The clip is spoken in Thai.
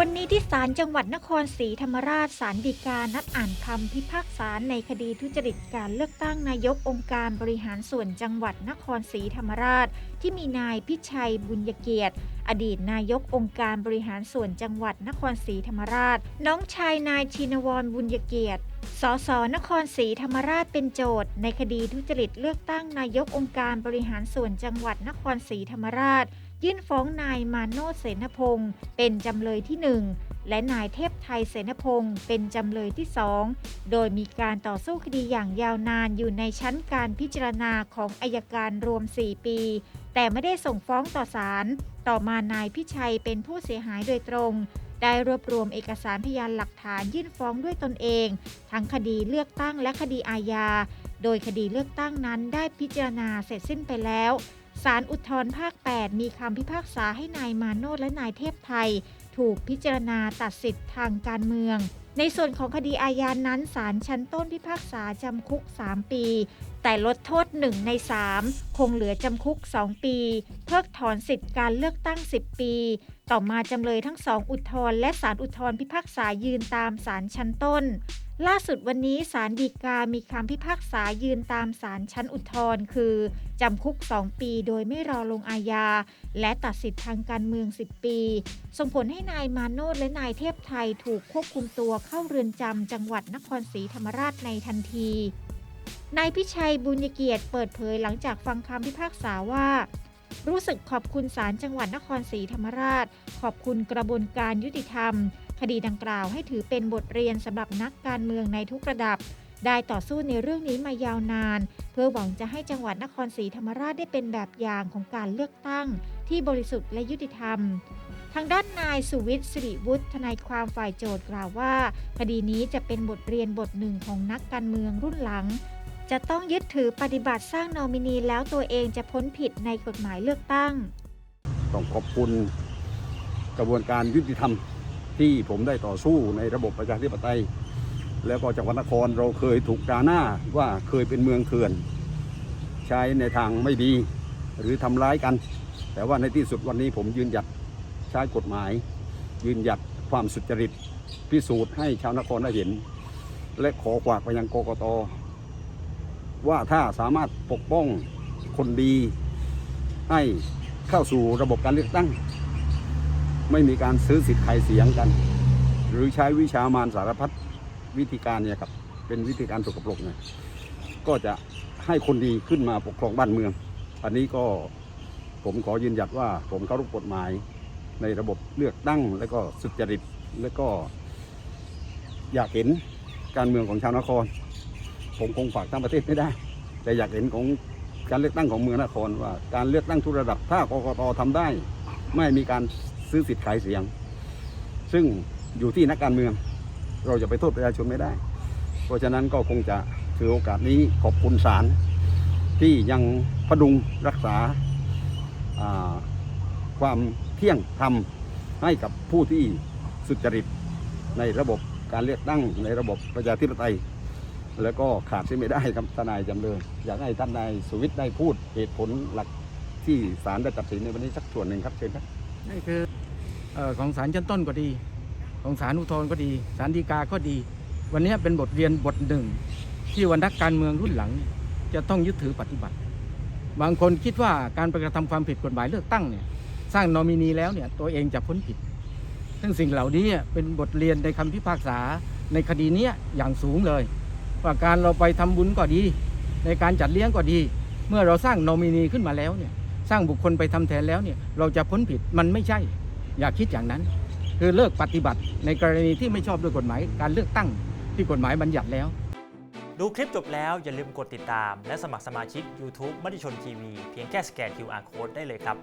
วันนี้ที่ศาลจังหวัดนครศรีธรรมราชศาลฎีกานัดอ่านคำพิพากษาในคดีทุจริตการเลือกตั้งนายกองค์การบริหารส่วนจังหวัดนครศรีธรรมราช ที่มีนายพิชัยบุญยเกียรติ อดีตนายกองค์การบริหารส่วนจังหวัดนครศรีธรรมราช น้องชายนายชินวรบุญยเกียรติสสนครศรีธรรมราชเป็นโจทย์ ในคดีทุจริตเลือกตั้งนายกองค์การบริหารส่วนจังหวัดนครศรีธรรมราช ยื่นฟ้องนายมาโนเสนพงศ์เป็นจำเลยที่หนึ่งและนายเทพไทยเสนพงศ์เป็นจำเลยที่สองโดยมีการต่อสู้คดีอย่างยาวนานอยู่ในชั้นการพิจารณาของอายการรวม 4 ปี แต่ไม่ได้ส่งฟ้องต่อศาลต่อมานายพิชัยเป็นผู้เสียหายโดยตรง ได้รวบรวมเอกสารพยานหลักฐานยื่นฟ้องด้วยตนเอง ทั้งคดีเลือกตั้งและคดีอาญาโดยคดีเลือกตั้งนั้นได้พิจารณาเสร็จสิ้นไปแล้ว ศาลอุทธรภาค 8 มีคำพิพากษาให้นายมาโนดและนายเทพไทย ถูกพิจารณาตัดสิทธิ์ทางการเมือง ในส่วนของคดีอาญานั้นศาลชั้นต้นพิพากษาจำคุก 3 ปี แต่ลดโทษ 1 ใน 3 คงเหลือจำคุก 2 ปี เพิกถอนสิทธิ์การเลือกตั้ง 10 ปี ต่อมาจำเลยทั้งสองอุทธรณ์และศาลอุทธรณ์พิพากษายืนตามศาลชั้นต้น ล่าสุดวันนี้ศาลฎีกามีคำพิพากษายืนตามศาลชั้นอุทธรณ์คือ จำคุก 2 ปีโดยไม่รอลงอาญา และตัดสิทธิ์ทางการเมือง 10 ปี ส่งผลให้นายมาโนดและนายเทพไทยถูกควบคุมตัวเข้าเรือนจำจังหวัดนครศรีธรรมราชในทันทีนายพิชัยบุญเกียรติเปิดเผยหลังจากฟังคำพิพากษาว่า รู้สึกขอบคุณศาลจังหวัดนครศรีธรรมราช ขอบคุณกระบวนการยุติธรรม คดีดังกล่าวให้ถือเป็นบทเรียนสำหรับนักการเมืองในทุกระดับ ได้ต่อสู้ในเรื่องนี้มายาวนาน เพื่อหวังจะให้จังหวัดนครศรีธรรมราชได้เป็นแบบอย่างของการเลือกตั้ง ที่บริสุทธิ์และยุติธรรมทางด้านนายสุวิทย์สิริวุฒิทนายความฝ่ายโจทย์กล่าวว่า คดีนี้จะเป็นบทเรียนบทหนึ่งของนักการเมืองรุ่นหลัง จะต้องยึดถือปฏิบัติสร้างนอมินีแล้วตัวเองจะพ้นผิดในกฎหมายเลือกตั้ง ต้องขอบคุณกระบวนการยุติธรรมที่ผมได้ต่อสู้ในระบบประชาธิปไตย แล้วก็จังหวัดนครเราเคยถูกกาหน้าว่าเคยเป็นเมืองเถื่อน ใช้ในทางไม่ดีหรือทำร้ายกัน แต่ว่าในที่สุดวันนี้ผมยืนหยัดใช้กฎหมาย ยืนหยัดความสุจริต พิสูจน์ให้ชาวนครได้เห็น และขอฝากไปยังกกต ว่าถ้าสามารถปกป้องคนดี ให้เข้าสู่ระบบการเลือกตั้ง ไม่มีการซื้อสิทธิ์ใครเสียงกัน หรือใช้วิชามารสารพัดวิธีการเนี่ยครับเป็นวิธีการสกปรกเนี่ยก็จะให้คนดีขึ้นมาปกครองบ้านเมือง อันนี้ก็ผมขอยืนหยัดว่าผมเคารพกฎหมายในระบบเลือกตั้ง และก็สุจริตและก็อยากเห็นการเมืองของชาวนคร ผมคงฝากทั้งประเทศไม่ได้ แต่อยากเห็นของการเลือกตั้งของเมืองนครว่า การเลือกตั้งทุกระดับถ้ากกตทำได้ ไม่มีการซื้อสิทธิ์ขายเสียง ซึ่งอยู่ที่นักการเมือง เราจะไปโทษประชาชนไม่ได้ เพราะฉะนั้นก็คงจะถือโอกาสนี้ขอบคุณศาลที่ยังพดุงรักษาาความเที่ยงธรรมให้กับผู้ที่สุจริตในระบบการเลือกตั้งในระบบประชาธิปไตย แล้วก็ขาดเสียไม่ได้ครับทนายจำเลย อยากให้ท่านนายสุวิทย์ได้พูดเหตุผลหลักที่ศาลได้ตัดสินในวันนี้สักส่วนหนึ่งครับเชิญครับนี่คือของศาลชั้นต้นก็ดี ของศาลอุทธรณ์ก็ดีศาลฎีกาก็ดี วันนี้เป็นบทเรียนบทหนึ่ง ที่วันนักการเมืองรุ่นหลัง จะต้องยึดถือปฏิบัติ บางคนคิดว่าการไปกระทำความผิดกฎหมายเลือกตั้งเนี่ยสร้างนอมินีแล้วเนี่ยตัวเองจะพ้นผิดซึ่งสิ่งเหล่านี้เป็นบทเรียนในคำพิพากษาในคดีนี้อย่างสูงเลย ว่าการเราไปทำบุญก็ดี ในการจัดเลี้ยงก็ดี เมื่อเราสร้างนมินีขึ้นมาแล้วเนี่ยสร้างบุคคลไปทำแทนแล้วเนี่ยเราจะพ้นผิดมันไม่ใช่ อย่าคิดอย่างนั้น คือเลิกปฏิบัติในกรณีที่ไม่ชอบด้วยกฎหมาย การเลือกตั้งที่กฎหมายบัญญัติแล้ว ดูคลิปจบแล้วอย่าลืมกดติดตาม และสมัครสมาชิก YouTube มติชนทีวีเพียงแค่สแกน QR Code ได้เลยครับ